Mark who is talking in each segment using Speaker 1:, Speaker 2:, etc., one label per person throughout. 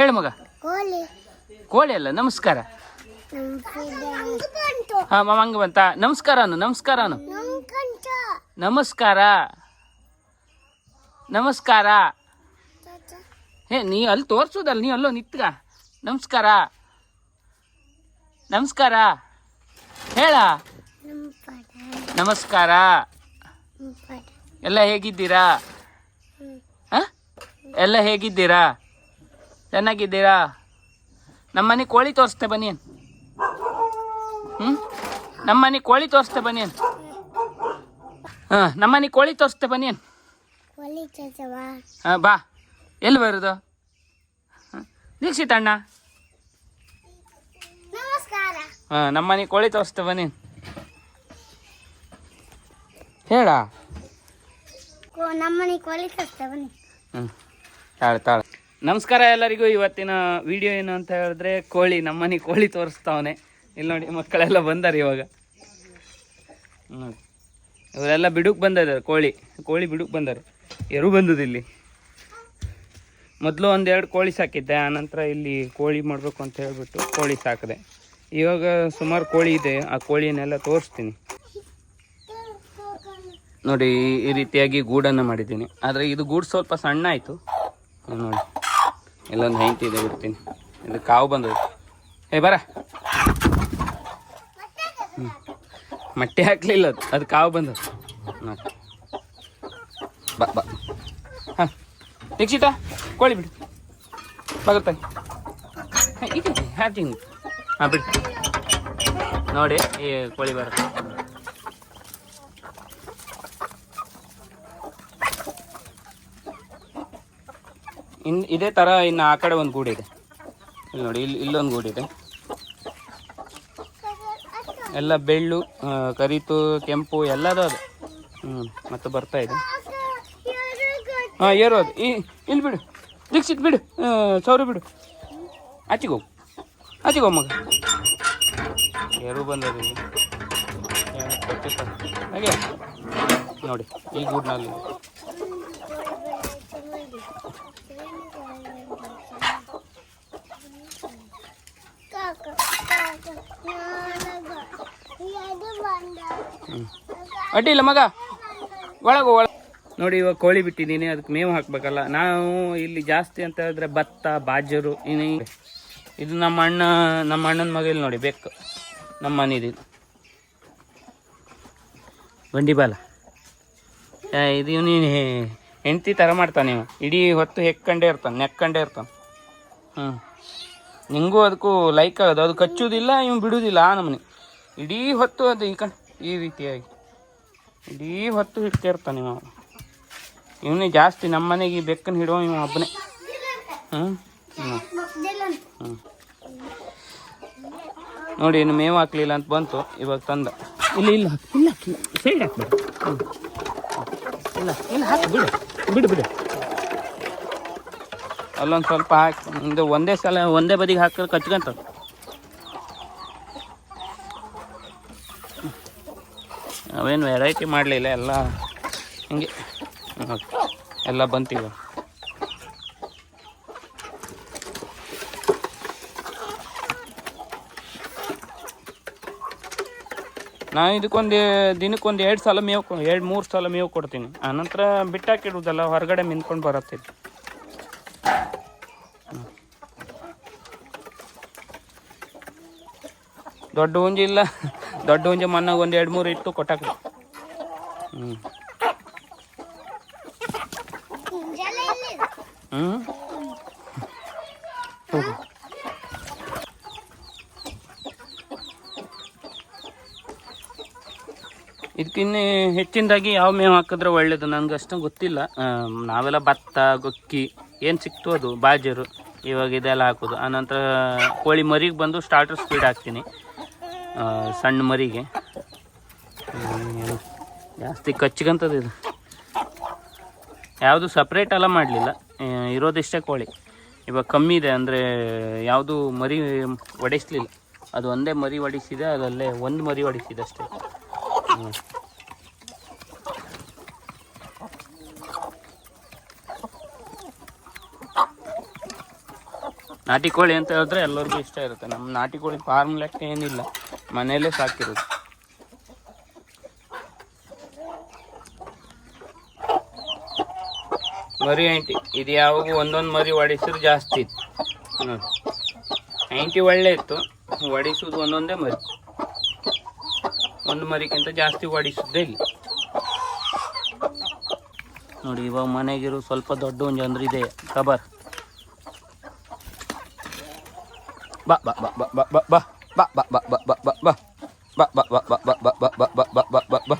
Speaker 1: ಹೇಳು ಮಗ.
Speaker 2: ಕೋಳಿ.
Speaker 1: ಕೋಳಿ ಅಲ್ಲ ನಮಸ್ಕಾರ.
Speaker 2: ಹಂಗ
Speaker 1: ಹಾ ಮಾಮ ಹಂಗೆ ಬಂತ. ನಮಸ್ಕಾರ ನಮಸ್ಕಾರನು. ನಮಸ್ಕಾರ ನಮಸ್ಕಾರ. ನಮಸ್ಕಾರ. ಹೇ ನೀ ಅಲ್ಲಿ ತೋರ್ಸೋದಲ್ಲ ನೀ ಅಲ್ಲೋ ನಿತ್ಗ. ನಮಸ್ಕಾರ. ನಮಸ್ಕಾರ. ಹೇಳ. ನಮಸ್ಕಾರ. ಎಲ್ಲ ಹೇಗಿದ್ದೀರಾ? ಹ? ಎಲ್ಲ ಹೇಗಿದ್ದೀರಾ? ಚೆನ್ನಾಗಿದ್ದೀರಾ? ನಮ್ಮನೆ ಕೋಳಿ ತೋರಿಸ್ತೆ ಬನ್ನಿ ಹ್ಞೂ ನಮ್ಮನೆ ಕೋಳಿ ತೋರಿಸ್ತೆ ಬನ್ನಿ ಹಾಂ ನಮ್ಮನೆ ಕೋಳಿ ತೋರಿಸ್ತೆ ಬನ್ನಿ ಹಾಂ ಬಾ. ಎಲ್ಲಿ ಬರೋದು? ದೀಕ್ಷಿತ್ ಅಣ್ಣ.
Speaker 2: ನಮಸ್ಕಾರ.
Speaker 1: ಹಾಂ ನಮ್ಮನೆ ಕೋಳಿ ತೋರಿಸ್ತೆ ಬನ್ನಿ ಹೇಳ?
Speaker 2: ನಮ್ಮನೆ ಕೋಳಿ ತೋರಿಸ್ತೆ ಬನ್ನಿ.
Speaker 1: ಹ್ಞೂ ತಾಳೆ ತಾಳು. ನಮಸ್ಕಾರ ಎಲ್ಲರಿಗೂ. ಇವತ್ತಿನ ವಿಡಿಯೋ ಏನು ಅಂತ ಹೇಳಿದ್ರೆ ಕೋಳಿ, ನಮ್ಮನೆ ಕೋಳಿ ತೋರಿಸ್ತಾವನೆ. ಇಲ್ಲಿ ನೋಡಿ, ಮಕ್ಕಳೆಲ್ಲ ಬಂದಾರೆ ಇವಾಗ. ಇವರೆಲ್ಲ ಬಿಡುಕ್ ಬಂದಿದ್ದಾರೆ ಕೋಳಿ. ಕೋಳಿ ಬಿಡುಕ್ ಬಂದಾರೆ ಎರು ಬಂದದ್ದು ಇಲ್ಲಿ. ಮೊದಲು ಒಂದೆರಡು ಕೋಳಿ ಸಾಕಿದ್ದೆ ಆನಂತರ ಇಲ್ಲಿ ಕೋಳಿ ಮಾಡಬೇಕು ಅಂತ ಹೇಳ್ಬಿಟ್ಟು ಕೋಳಿ ಸಾಕಿದೆ. ಇವಾಗ ಸುಮಾರು ಕೋಳಿ ಇದೆ, ಆ ಕೋಳಿಯನ್ನೆಲ್ಲ ತೋರಿಸ್ತೀನಿ. ನೋಡಿ, ಈ ರೀತಿಯಾಗಿ ಗೂಡನ್ನು ಮಾಡಿದ್ದೀನಿ. ಆದರೆ ಇದು ಗೂಡು ಸ್ವಲ್ಪ ಸಣ್ಣ ಆಯಿತು. ನೋಡಿ. ಇಲ್ಲೊಂದು ಹೆಂಡತಿ ಇದೆ, ಬಿಡ್ತೀನಿ. ಇದು ಕಾವು ಬಂದದ್ದು. ಏ, ಬರ. ಹ್ಞೂ ಮಟ್ಟೆ ಹಾಕ್ಲಿಲ್ಲ ಅದು. ಅದು ಕಾವು ಬಂದದ್ದು. ಹಾಂ ಬಾ ಬಾ. ಹಾಂ. ದೀಕ್ಷಿತ, ಕೋಳಿ ಬಿಡು. ಹಾಕ್ತೀನಿ. ಹಾಂ, ಬಿಡು. ನೋಡಿ, ಈ ಕೋಳಿ ಬರುತ್ತೆ. ಇನ್ ಇದೇ ಥರ ಇನ್ನು ಆ ಕಡೆ ಒಂದು ಗೂಡಿದೆ. ಇಲ್ಲಿ ನೋಡಿ, ಇಲ್ಲಿ ಇಲ್ಲೊಂದು ಗೂಡಿದೆ. ಎಲ್ಲ ಬೆಳ್ಳು ಕರಿತು, ಕೆಂಪು, ಎಲ್ಲದೂ ಅದು. ಹ್ಞೂ ಮತ್ತೆ ಬರ್ತಾ ಇದೆ. ಹಾಂ ಏರೋದು ಈ, ಇಲ್ಲಿ ಬಿಡು. ದೀಕ್ಷಿತ್ ಬಿಡು. ಸೌರಿ ಬಿಡು. ಆಚೆಗೆ ಹೋಗು. ಆಚೆಗೆ ಹೋಗು ಮಗ. ಏರು ಗೊತ್ತಿಲ್ಲ. ಹಾಗೆ. ನೋಡಿ, ಈ ಗೂಡಿನಲ್ಲಿ
Speaker 2: ಕಾಕ ಕಾಕ ನಾನಗ ಇದು ಬಂದ
Speaker 1: ಹ್ಞೂ ಅಡ್ಡಿಲ್ಲ ಮಗ. ಒಳಗು ಒಳ ನೋಡಿ, ಇವಾಗ ಕೋಳಿ ಬಿಟ್ಟಿದ್ದೀನಿ, ಅದಕ್ಕೆ ಮೇವು ಹಾಕ್ಬೇಕಲ್ಲ. ನಾವು ಇಲ್ಲಿ ಜಾಸ್ತಿ ಅಂತ ಹೇಳಿದ್ರೆ ಭತ್ತ, ಬಾಜರು, ಇನ್ನು ಇದು ನಮ್ಮ ಅಣ್ಣ, ನಮ್ಮ ಅಣ್ಣನ ಮಗ ಇಲ್ಲಿ ನೋಡಿ, ಬೇಕು. ನಮ್ಮ ಮನೇದು ಬಂಡಿ ಬಾಲ. ಇದು ನೀನು ಹೆಂಡ್ತಿ ಥರ ಮಾಡ್ತಾನೆ ಇವ ಇಡೀ ಹೊತ್ತು ಹೆಕ್ಕಂಡೇ ಇರ್ತಾನೆ, ನೆಕ್ಕಂಡೇ ಇರ್ತಾನೆ. ಹ್ಞೂ. ನಿಂಗೂ ಅದಕ್ಕೂ ಲೈಕ್ ಆಗೋದು. ಅದು ಕಚ್ಚೋದಿಲ್ಲ, ಇವ್ನು ಬಿಡೋದಿಲ್ಲ ಆ ನಮ್ಮನೆ ಇಡೀ ಹೊತ್ತು ಅದು ಈ ಕಣ್ ಈ ರೀತಿಯಾಗಿ. ಇಡೀ ಹೊತ್ತು ಹಿಡ್ತಿರ್ತಾನೆ ಇವ. ಇವನೇ ಜಾಸ್ತಿ ನಮ್ಮ ಮನೆಗೆ ಈ ಬೆಕ್ಕನ್ನು ಹಿಡುವ ಇವ ಒಬ್ಬನೇ. ಹ್ಞೂ ಹ್ಞೂ ಹ್ಞೂ ನೋಡಿ ಇನ್ನು ಮೇವು ಹಾಕ್ಲಿಲ್ಲ ಅಂತ ಬಂತು ಇವಾಗ ತಂದ. ಇಲ್ಲ ಇಲ್ಲ ಇಲ್ಲ ಸೈಡ್ ಹಾಕ್ಬಿಡು ಇಲ್ಲ ಇಲ್ಲ ಹಾಕಿ ಬಿಡು. ಬಿಡು ಬಿಡು. ಅಲ್ಲೊಂದು ಸ್ವಲ್ಪ ಹಾಕಿ. ಒಂದೇ ಸಲ ಒಂದೇ ಬದಿಗೆ ಹಾಕಿದ್ರೆ ಕಚ್ಕೊಂತ ಅವೇನು ವೆರೈಟಿ ಮಾಡಲಿಲ್ಲ, ಎಲ್ಲ ಹಿಂಗೆ. ಎಲ್ಲ ಬಂತೀವ ನಾನು ಇದಕ್ಕೊಂದು ದಿನಕ್ಕೊಂದು ಎರಡು ಸಲ ಮೇವು ಎರಡು ಮೂರು ಸಲ ಮೇವು ಕೊಡ್ತೀನಿ. ಆನಂತರ ಬಿಟ್ಟಾಕಿಡುವುದಲ್ಲ ಹೊರಗಡೆ ನಿಂತ್ಕೊಂಡು ಬರತ್ತೆ ದೊಡ್ಡ ಹುಂಜಿ ಇಲ್ಲ. ದೊಡ್ಡ ಹುಂಜಿ ಮನ್ನಾಗ ಒಂದು ಎರಡು ಮೂರು ಇಟ್ಟು ಕೊಟ್ಟಾಕ ಹ್ಞೂ ಹ್ಞೂ ಇದಕ್ಕಿನ್ನ ಹೆಚ್ಚಿನದಾಗಿ ಯಾವ ಮೇವು ಹಾಕಿದ್ರೆ ಒಳ್ಳೇದು? ನನಗೆ ಅಷ್ಟು ಗೊತ್ತಿಲ್ಲ. ನಾವೆಲ್ಲ ಭತ್ತ, ಗೊಕ್ಕಿ, ಏನು ಸಿಕ್ತು ಅದು? ಬಾಜರು. ಇವಾಗ ಇದೆಲ್ಲ ಹಾಕೋದು. ಆನಂತರ ಕೋಳಿ ಮರಿಗೆ ಬಂದು ಸ್ಟಾರ್ಟರ್ ಸ್ಪೀಡ್ ಹಾಕ್ತೀನಿ. ಸಣ್ಣ ಮರಿಗೆ. ಜಾಸ್ತಿ ಕಚ್ಚಿಗಂತದ ಇದು. ಯಾವುದು ಸಪ್ರೇಟ್ ಎಲ್ಲ ಮಾಡಲಿಲ್ಲ. ಇರೋದಿಷ್ಟೇ ಕೋಳಿ. ಇವಾಗ ಕಮ್ಮಿ ಇದೆ, ಅಂದರೆ ಯಾವುದು ಮರಿ ಒಡಿಸ್ಲಿಲ್ಲ. ಅದು ಒಂದೇ ಮರಿ ಒಡಿಸಿದೆ ಅದಲ್ಲೇ ಒಂದು ಮರಿ ಒಡಿಸಿದೆ ಅಷ್ಟೇ. ನಾಟಿ ಕೋಳಿ ಅಂತ ಹೇಳಿದ್ರೆ ಎಲ್ಲರಿಗೂ ಇಷ್ಟ ಇರುತ್ತೆ. ನಮ್ಮ ನಾಟಿ ಕೋಳಿ ಫಾರ್ಮ್ ಲೆಕ್ಕ ಏನಿಲ್ಲ. ಮನೆಯಲ್ಲೇ ಸಾಕಿರೋದು. ಮರಿ ಆಂಟಿ, ಇದು ಯಾವಾಗ ಒಂದೊಂದು ಮರಿ ಹೊಡಿಸಿದ್ರೆ ಜಾಸ್ತಿ ಇತ್ತು. ನೋಡಿ. ಆಂಟಿ ಒಳ್ಳೆ ಇತ್ತು ಹೊಡಿಸೋದು ಒಂದೊಂದೇ ಮರಿ. ಒಂದು ಮರಿಗಿಂತ ಜಾಸ್ತಿ ಹೊಡಿಸೋದೇ ಇಲ್ಲ. ನೋಡಿ, ಇವಾಗ ಮನೆಗಿರೋ ಸ್ವಲ್ಪ ದೊಡ್ಡ ಒಂದು ಅಂದ್ರೆ ಇದೆ. ಕಬರ್. ಬಾ ಬಾ ಬಾ ಬಾ ಬಾ ಬಾ. ಬಾ ಬಾ ಬಾ ಬಾ ಬಾ ಬಾ ಬಾ ಬಾ ಬಾ ಬಾ ಬಾ ಬಾ ಬಾ ಬಾ ಬಾ ಬಾ ಬಾ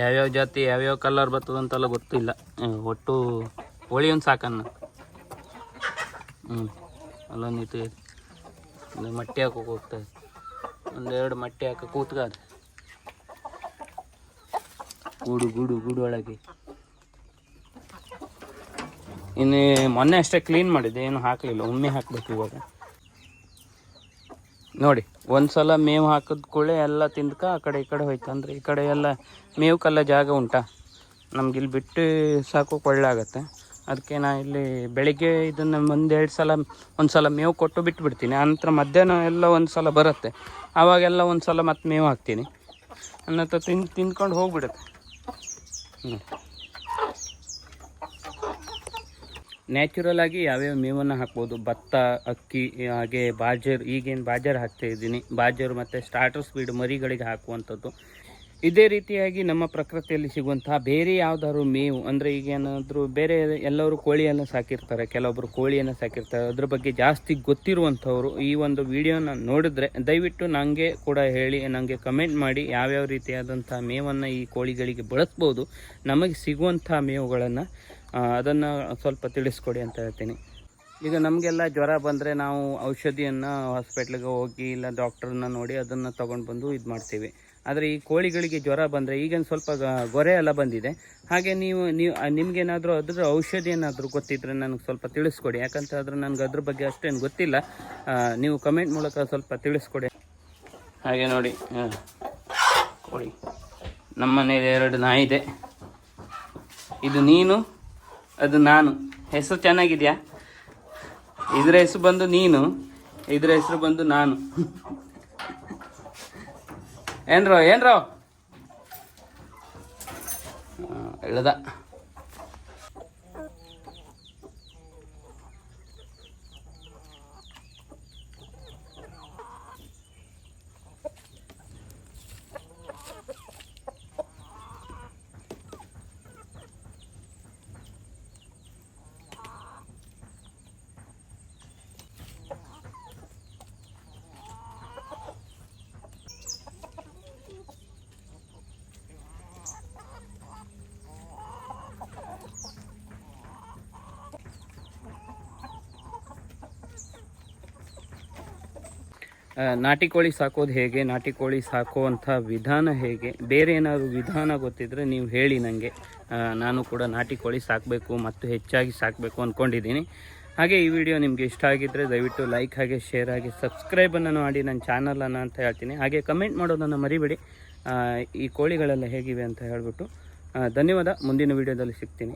Speaker 1: ಯಾವ್ಯಾವ ಜಾತಿ, ಯಾವ್ಯಾವ ಕಲರ್ ಬರ್ತದಂತೆಲ್ಲ ಗೊತ್ತಿಲ್ಲ. ಒಟ್ಟು ಹೋಳಿ ಒಂದು ಸಾಕನ್ನ ಹ್ಞೂ ಅಲ್ಲೊಂದು. ಒಂದು ಮಟ್ಟಿ ಹಾಕೋಕೆ ಹೋಗ್ತದೆ ಒಂದೆರಡು ಮಟ್ಟಿ ಹಾಕ ಕೂತ್ಕಾದ ಗೂಡು ಗೂಡು ಗೂಡು ಒಳಗೆ. ಇನ್ನು ಮೊನ್ನೆ ಅಷ್ಟೇ ಕ್ಲೀನ್ ಮಾಡಿದ್ದೆ, ಏನು ಹಾಕಲಿಲ್ಲ. ಒಮ್ಮೆ ಹಾಕ್ಬೇಕು ಇವಾಗ. ನೋಡಿ, ಒಂದ್ಸಲ ಮೇವು ಹಾಕಿದ ಕೂಡಲೇ ಎಲ್ಲ ತಿಂದ್ಕ ಆ ಕಡೆ ಈ ಕಡೆ ಹೋಯ್ತು. ಅಂದರೆ ಈ ಕಡೆ ಎಲ್ಲ ಮೇವು ಕಲ್ಲ ಜಾಗ ಉಂಟಾ. ನಮ್ಗೆ ಇಲ್ಲಿ ಬಿಟ್ಟು ಸಾಕು ಒಳ್ಳೆ ಆಗುತ್ತೆ. ಅದಕ್ಕೆ ನಾ ಇಲ್ಲಿ ಬೆಳಿಗ್ಗೆ ಇದನ್ನು ಒಂದೆರಡು ಸಲ ಒಂದು ಸಲ ಮೇವು ಕೊಟ್ಟು ಬಿಟ್ಟು ಬಿಡ್ತೀನಿ. ಆನಂತರ ಮಧ್ಯಾಹ್ನ ಎಲ್ಲ ಒಂದು ಸಲ ಬರುತ್ತೆ. ಆವಾಗೆಲ್ಲ ಒಂದು ಸಲ ಮತ್ತೆ ಮೇವು ಹಾಕ್ತೀನಿ. ಅನ್ನತ್ತ ತಿಂದು ತಿಂದ್ಕೊಂಡು ಹೋಗ್ಬಿಡುತ್ತೆ. ಹ್ಞೂ ನ್ಯಾಚುರಲ್ ಆಗಿ ಯಾವ್ಯಾವ ಮೇವನ್ನು ಹಾಕ್ಬೋದು? ಭತ್ತ, ಅಕ್ಕಿ, ಹಾಗೆ ಬಾಜರ್, ಈಗೇನು ಬಾಜರ್ ಹಾಕ್ತಾ ಇದ್ದೀನಿ. ಬಾಜರ್ ಮತ್ತು ಸ್ಟಾರ್ಟರ್ ಸ್ಪೀಡ್ ಮರಿಗಳಿಗೆ ಹಾಕುವಂಥದ್ದು. ಇದೇ ರೀತಿಯಾಗಿ ನಮ್ಮ ಪ್ರಕೃತಿಯಲ್ಲಿ ಸಿಗುವಂತಹ ಬೇರೆ ಯಾವುದಾದ್ರು ಮೇವು, ಅಂದರೆ ಈಗ ಏನಾದರೂ ಬೇರೆ ಎಲ್ಲರೂ ಕೋಳಿಯನ್ನು ಸಾಕಿರ್ತಾರೆ ಕೆಲವೊಬ್ಬರು ಕೋಳಿಯನ್ನು ಸಾಕಿರ್ತಾರೆ. ಅದ್ರ ಬಗ್ಗೆ ಜಾಸ್ತಿ ಗೊತ್ತಿರುವಂಥವ್ರು ಈ ಒಂದು ವಿಡಿಯೋನ ನೋಡಿದ್ರೆ ದಯವಿಟ್ಟು ನನಗೆ ಕೂಡ ಹೇಳಿ ನನಗೆ ಕಮೆಂಟ್ ಮಾಡಿ ಯಾವ್ಯಾವ ರೀತಿಯಾದಂಥ ಮೇವನ್ನು ಈ ಕೋಳಿಗಳಿಗೆ ಬಳಸ್ಬೋದು. ನಮಗೆ ಸಿಗುವಂಥ ಮೇವುಗಳನ್ನು ಅದನ್ನು ಸ್ವಲ್ಪ ತಿಳಿಸ್ಕೊಡಿ ಅಂತ ಹೇಳ್ತೀನಿ. ಈಗ ನಮಗೆಲ್ಲ ಜ್ವರ ಬಂದರೆ ನಾವು ಔಷಧಿಯನ್ನು ಹಾಸ್ಪಿಟ್ಲಿಗೆ ಹೋಗಿ ಇಲ್ಲ ಡಾಕ್ಟ್ರನ್ನ ನೋಡಿ ಅದನ್ನು ತೊಗೊಂಡು ಬಂದು ಇದು ಮಾಡ್ತೀವಿ. ಆದರೆ ಈ ಕೋಳಿಗಳಿಗೆ ಜ್ವರ ಬಂದರೆ ಈಗೇನು ಸ್ವಲ್ಪ ಗೊರೆ ಎಲ್ಲ ಬಂದಿದೆ. ಹಾಗೆ ನೀವು ನೀವು ನಿಮಗೇನಾದರೂ ಅದ್ರ ಔಷಧಿ ಏನಾದರೂ ಗೊತ್ತಿದ್ದರೆ ನನಗೆ ಸ್ವಲ್ಪ ತಿಳಿಸ್ಕೊಡಿ. ಯಾಕಂತ ಆದರೆ ನನಗೆ ಅದ್ರ ಬಗ್ಗೆ ಅಷ್ಟೇನು ಗೊತ್ತಿಲ್ಲ. ನೀವು ಕಮೆಂಟ್ ಮೂಲಕ ಸ್ವಲ್ಪ ತಿಳಿಸ್ಕೊಡಿ. ಹಾಗೆ ನೋಡಿ ಕೋಳಿ. ನಮ್ಮ ಮನೇಲಿ ಎರಡು ನಾಯಿದೆ ಇದು ನೀನು ಅದು ನಾನು. ಹೆಸರು ಚೆನ್ನಾಗಿದೆಯಾ? ಇದ್ರ ಹೆಸರು ಬಂದು ನೀನು, ಇದ್ರ ಹೆಸರು ಬಂದು ನಾನು. ಏನ್ರೋ ಏನ್ರೋ? ಇಳ್ದ ನಾಟಿ ಕೋಳಿ ಸಾಕೋದು ಹೇಗೆ? ನಾಟಿ ಕೋಳಿ ಸಾಕುವಂಥ ವಿಧಾನ ಹೇಗೆ? ಬೇರೆ ಏನಾದರೂ ವಿಧಾನ ಗೊತ್ತಿದ್ದರೆ ನೀವು ಹೇಳಿ ನನಗೆ ನಾನು ಕೂಡ ನಾಟಿ ಕೋಳಿ ಸಾಕಬೇಕು ಮತ್ತು ಹೆಚ್ಚಾಗಿ ಸಾಕಬೇಕು ಅಂದ್ಕೊಂಡಿದ್ದೀನಿ ಹಾಗೆ ಈ ವಿಡಿಯೋ ನಿಮಗೆ ಇಷ್ಟ ಆಗಿದ್ದರೆ ದಯವಿಟ್ಟು ಲೈಕ್ ಹಾಗೆ, ಶೇರ್ ಹಾಗೆ ಸಬ್ಸ್ಕ್ರೈಬನ್ನು ಮಾಡಿ ನನ್ನ ಚಾನಲನ್ನು ಅಂತ ಹೇಳ್ತೀನಿ. ಹಾಗೆ ಕಮೆಂಟ್ ಮಾಡೋದನ್ನು ಮರಿಬೇಡಿ. ಈ ಕೋಳಿಗಳೆಲ್ಲ ಹೇಗಿವೆ ಅಂತ ಹೇಳಿಬಿಟ್ಟು ಧನ್ಯವಾದ. ಮುಂದಿನ ವಿಡಿಯೋದಲ್ಲಿ ಸಿಗ್ತೀನಿ.